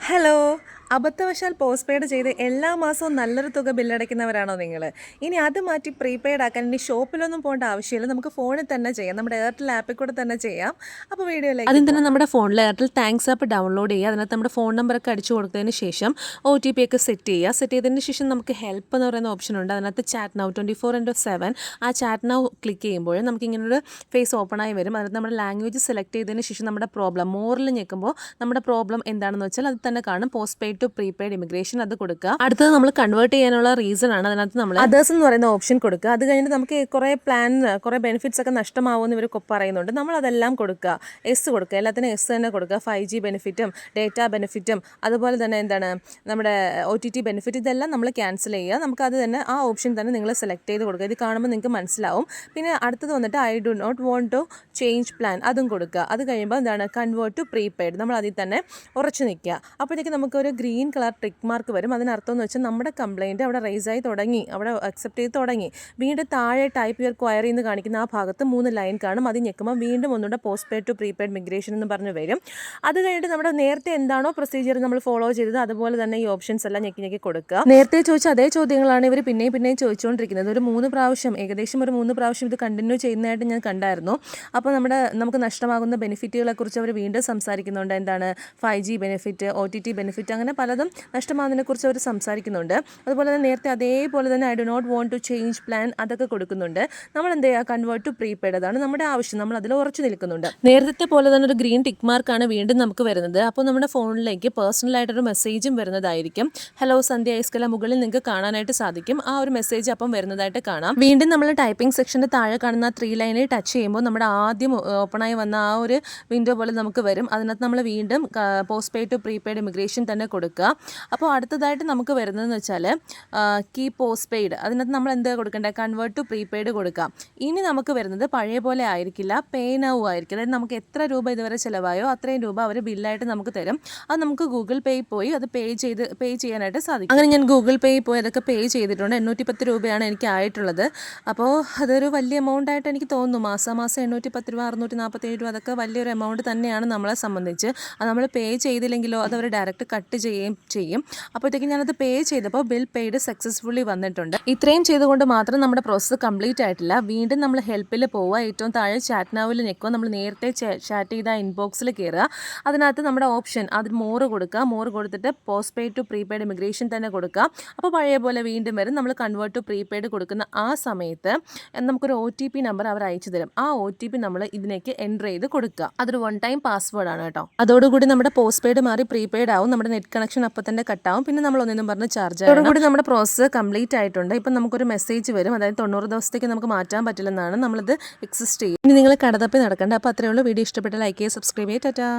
Hello അബദ്ധവശാൽ post paid ചെയ്ത് എല്ലാ മാസവും നല്ലൊരു തുക ബില്ലടയ്ക്കുന്നവരാണോ നിങ്ങൾ? ഇനി അത് മാറ്റി പ്രീപെയ്ഡ് ആക്കാൻ ഇനി ഷോപ്പിലൊന്നും പോകേണ്ട ആവശ്യമില്ല. നമുക്ക് ഫോണിൽ തന്നെ ചെയ്യാം. നമ്മുടെ എയർടെൽ ആപ്പിൽ കൂടെ തന്നെ ചെയ്യാം. അപ്പോൾ വീഡിയോയിലേക്ക് അതിന് തന്നെ നമ്മുടെ ഫോണിൽ എയർടെൽ താങ്ക്സ് ആപ്പ് ഡൗൺലോഡ് ചെയ്യുക. അതിനകത്ത് നമ്മുടെ ഫോൺ നമ്പറൊക്കെ അടിച്ചു കൊടുത്തതിന് ശേഷം ഒ ടി പി ഒക്കെ സെറ്റ് ചെയ്യുക. സെറ്റ് ചെയ്തതിന് ശേഷം നമുക്ക് ഹെൽപ്പ് എന്ന് പറയുന്ന ഓപ്ഷൻ ഉണ്ട്. അതിനകത്ത് chat now twenty four into seven ആ ചാറ്റ് നൗ ക്ലിക്ക് ചെയ്യുമ്പോൾ നമുക്ക് ഇങ്ങനൊരു ഫേസ് ഓപ്പൺ ആയി വരും. അതിനകത്ത് നമ്മുടെ ലാംഗ്വേജ് സെലക്ട് ചെയ്തതിന് ശേഷം നമ്മുടെ പ്രോബ്ലം മോറിൽ ഞെക്കുമ്പോൾ നമ്മുടെ പ്രോബ്ലം എന്താണെന്ന് വെച്ചാൽ അത് തന്നെ കാണും. Post paid to prepaid immigration അത് കൊടുക്കുക. അടുത്തത് നമ്മൾ കൺവേർട്ട് ചെയ്യാനുള്ള റീസൺ ആണ്. അതിനകത്ത് നമ്മൾ അതേഴ്സ് എന്ന് പറയുന്ന ഓപ്ഷൻ കൊടുക്കുക. അത് കഴിഞ്ഞിട്ട് നമുക്ക് കുറേ പ്ലാൻ കുറേ ബെനിഫിറ്റ്സ് ഒക്കെ നഷ്ടമാവുമെന്ന് ഇവർ പറയുന്നുണ്ട്. നമ്മൾ അതെല്ലാം കൊടുക്കുക. എസ് കൊടുക്കുക. എല്ലാത്തിനും എസ് തന്നെ കൊടുക്കുക. ഫൈവ് ജി ബെനിഫിറ്റും ഡേറ്റ ബെനിഫിറ്റും അതുപോലെ തന്നെ എന്താണ് നമ്മുടെ ഒ ടി ടി ബെനിഫിറ്റ് ഇതെല്ലാം നമ്മൾ ക്യാൻസൽ ചെയ്യുക. നമുക്ക് അത് തന്നെ ആ ഓപ്ഷൻ തന്നെ നിങ്ങൾ സെലക്ട് ചെയ്ത് കൊടുക്കുക. ഇത് കാണുമ്പോൾ നിങ്ങൾക്ക് മനസ്സിലാവും. പിന്നെ അടുത്തത് വന്നിട്ട് I do not want to change plan അതും കൊടുക്കുക. അത് കഴിയുമ്പോൾ എന്താണ് കൺവേർട്ട് ടു പ്രീപെയ്ഡ് നമ്മൾ അതിൽ തന്നെ ഉറച്ചു നിൽക്കുക. അപ്പോഴത്തേക്ക് നമുക്കൊരു ഗ്രീൻ കളർ ടിക്ക് മാർക്ക് വരും. അതിനർത്ഥം എന്ന് വെച്ചാൽ നമ്മുടെ കംപ്ലയിന്റ് അവിടെ റൈസ് ആയി തുടങ്ങി. അവിടെ അക്സെപ്റ്റ് ചെയ്ത് തുടങ്ങി. വീണ്ടും താഴെ ടൈപ്പ് യുവർ ക്വയറി എന്ന് കാണിക്കുന്ന ആ ഭാഗത്ത് മൂന്ന് ലൈൻ കാണും. അത് ഞെക്കുമ്പോൾ വീണ്ടും ഒന്നുകൂടെ post paid to prepaid migration എന്ന് പറഞ്ഞ് വരും. അത് കഴിഞ്ഞിട്ട് നമ്മുടെ നേരത്തെ എന്താണോ പ്രൊസീജിയർ നമ്മൾ ഫോളോ ചെയ്തത് അതുപോലെ തന്നെ ഈ ഓപ്ഷൻസ് എല്ലാം ഞെക്കി ഞെക്കി കൊടുക്കുക. നേരത്തെ ചോദിച്ച അതേ ചോദ്യങ്ങളാണ് ഇവർ പിന്നെയും പിന്നെയും ചോദിച്ചുകൊണ്ടിരിക്കുന്നത്. ഒരു മൂന്ന് പ്രാവശ്യം ഏകദേശം ഒരു മൂന്ന് പ്രാവശ്യം ഇത് കണ്ടിന്യൂ ചെയ്യുന്നതായിട്ട് ഞാൻ കണ്ടായിരുന്നു. അപ്പോൾ നമ്മുടെ നമുക്ക് നഷ്ടമാകുന്ന ബെനിഫിറ്റുകളെക്കുറിച്ച് അവർ വീണ്ടും സംസാരിക്കുന്നുണ്ട്. എന്താണ്? Five G benefit O T T benefit അങ്ങനെ പലതും നഷ്ടമാകുന്നതിനെ കുറിച്ച് അവർ സംസാരിക്കുന്നുണ്ട്. അതുപോലെ തന്നെ നേരത്തെ അതേപോലെ തന്നെ I do not want to change plan അതൊക്കെ കൊടുക്കുന്നുണ്ട്. നമ്മൾ എന്ത് ചെയ്യുക കൺവേർട്ട് ടു പ്രീപെയ്ഡ് അതാണ് നമ്മുടെ ആവശ്യം. നമ്മൾ അതിൽ ഉറച്ചു നിൽക്കുന്നുണ്ട്. നേരത്തെ പോലെ തന്നെ ഒരു ഗ്രീൻ ടിക്ക് മാർക്കാണ് വീണ്ടും നമുക്ക് വരുന്നത്. അപ്പോൾ നമ്മുടെ ഫോണിലേക്ക് പേഴ്സണലായിട്ടൊരു മെസ്സേജും വരുന്നതായിരിക്കും. ഹലോ സന്ധ്യ ഐസ്കല മുകളിൽ നിങ്ങൾക്ക് കാണാനായിട്ട് സാധിക്കും. ആ ഒരു മെസ്സേജ് അപ്പം വരുന്നതായിട്ട് കാണാം. വീണ്ടും നമ്മൾ ടൈപ്പിംഗ് സെക്ഷന്റെ താഴെ കാണുന്ന ത്രീ ലൈനിൽ ടച്ച് ചെയ്യുമ്പോൾ നമ്മുടെ ആദ്യം ഓപ്പണായി വന്ന ആ ഒരു വിൻഡോ പോലെ നമുക്ക് വരും. അതിനകത്ത് നമ്മൾ വീണ്ടും post paid to prepaid immigration തന്നെ കൊടുക്കുക. അപ്പോൾ അടുത്തതായിട്ട് നമുക്ക് വരുന്നതെന്ന് വെച്ചാൽ കീ പോസ്റ്റ് പെയ്ഡ് അതിനകത്ത് നമ്മൾ എന്താ കൊടുക്കേണ്ടത്? കൺവേർട്ട് ടു പ്രീപെയ്ഡ് കൊടുക്കാം ഇനി നമുക്ക് വരുന്നത് പഴയ പോലെ ആയിരിക്കില്ല. പേ നൗ ആയിരിക്കും അതായത് നമുക്ക് എത്ര രൂപ ഇതുവരെ ചിലവായോ അത്രയും രൂപ അവർ ബില്ലായിട്ട് നമുക്ക് തരും. അത് നമുക്ക് ഗൂഗിൾ പേയിൽ പോയി അത് പേ ചെയ്ത് പേ ചെയ്യാനായിട്ട് സാധിക്കും. അങ്ങനെ ഞാൻ ഗൂഗിൾ പേയിൽ പോയി അതൊക്കെ പേ ചെയ്തിട്ടുണ്ട്. എണ്ണൂറ്റി പത്ത് രൂപയാണ് എനിക്ക് ആയിട്ടുള്ളത്. അപ്പോൾ അതൊരു വലിയ എമൗണ്ട് ആയിട്ട് എനിക്ക് തോന്നുന്നു. മാസം എണ്ണൂറ്റി പത്ത് രൂപ അറുന്നൂറ്റി നാൽപ്പത്തേഴ് രൂപ അതൊക്കെ വലിയൊരു എമൗണ്ട് തന്നെയാണ് നമ്മളെ സംബന്ധിച്ച്. അത് നമ്മൾ പേ ചെയ്തില്ലെങ്കിലോ അത് അവർ ഡയറക്റ്റ് കട്ട് ചെയ്യുകയും ചെയ്യും. അപ്പോഴത്തേക്കും ഞാനത് പേ ചെയ്തപ്പോൾ ബിൽ പെയ്ഡ് സക്സസ്ഫുള്ളി വന്നിട്ടുണ്ട്. ഇത്രയും ചെയ്തുകൊണ്ട് മാത്രം നമ്മുടെ പ്രോസസ്സ് കംപ്ലീറ്റ് ആയിട്ടില്ല. വീണ്ടും നമ്മൾ ഹെൽപ്പിൽ പോവുക. ഏറ്റവും താഴെ ചാറ്റ് നാവിൽ നിൽക്കുക. നമ്മൾ നേരത്തെ ചാറ്റ് ചെയ്ത ഇൻബോക്സിൽ കയറുക അതിനകത്ത് നമ്മുടെ ഓപ്ഷൻ അത് മോറ് കൊടുക്കുക. മോറ് കൊടുത്തിട്ട് post paid to prepaid immigration തന്നെ കൊടുക്കുക. അപ്പോൾ പഴയ പോലെ വീണ്ടും വരും. നമ്മൾ കൺവേർട്ട് ടു പ്രീപെയ്ഡ് കൊടുക്കുന്ന ആ സമയത്ത് നമുക്കൊരു ഒ ടി പി നമ്പർ അവർ അയച്ചു തരും. ആ ഒ ടി പി നമ്മൾ ഇതിലേക്ക് എന്റർ ചെയ്ത് കൊടുക്കുക. അതൊരു വൺ ടൈം പാസ്വേഡാണ് കേട്ടോ. അതോടുകൂടി നമ്മുടെ പോസ്റ്റ് പെയ്ഡ് മാറി പ്രീപെയ്ഡ് ആവും. നമ്മുടെ നെറ്റ് കണക്ഷൻ അപ്പം തന്നെ കട്ടാവും പിന്നെ നമ്മൾ ഒന്നെന്നും പറഞ്ഞ് ചാർജ് അതോടുകൂടി നമ്മുടെ പ്രോസസ്സ് കംപ്ലീറ്റ് ആയിട്ടുണ്ട്. ഇപ്പം നമുക്കൊരു മെസ്സേജ് വരും. അതായത് തൊണ്ണൂറ് ദിവസത്തേക്ക് നമുക്ക് മാറ്റാൻ പറ്റില്ലെന്നാണ് നമ്മളിത് എക്സിസ്റ്റ് ചെയ്യും ഇനി നിങ്ങൾ കടതപ്പി നടക്കേണ്ട. അപ്പോൾ അത്രയേ ഉള്ളൂ. വീഡിയോ ഇഷ്ടപ്പെട്ട ലൈക്ക് ചെയ്യുക സബ്സ്ക്രൈബ് ചെയ്യുക. ടാറ്റാ.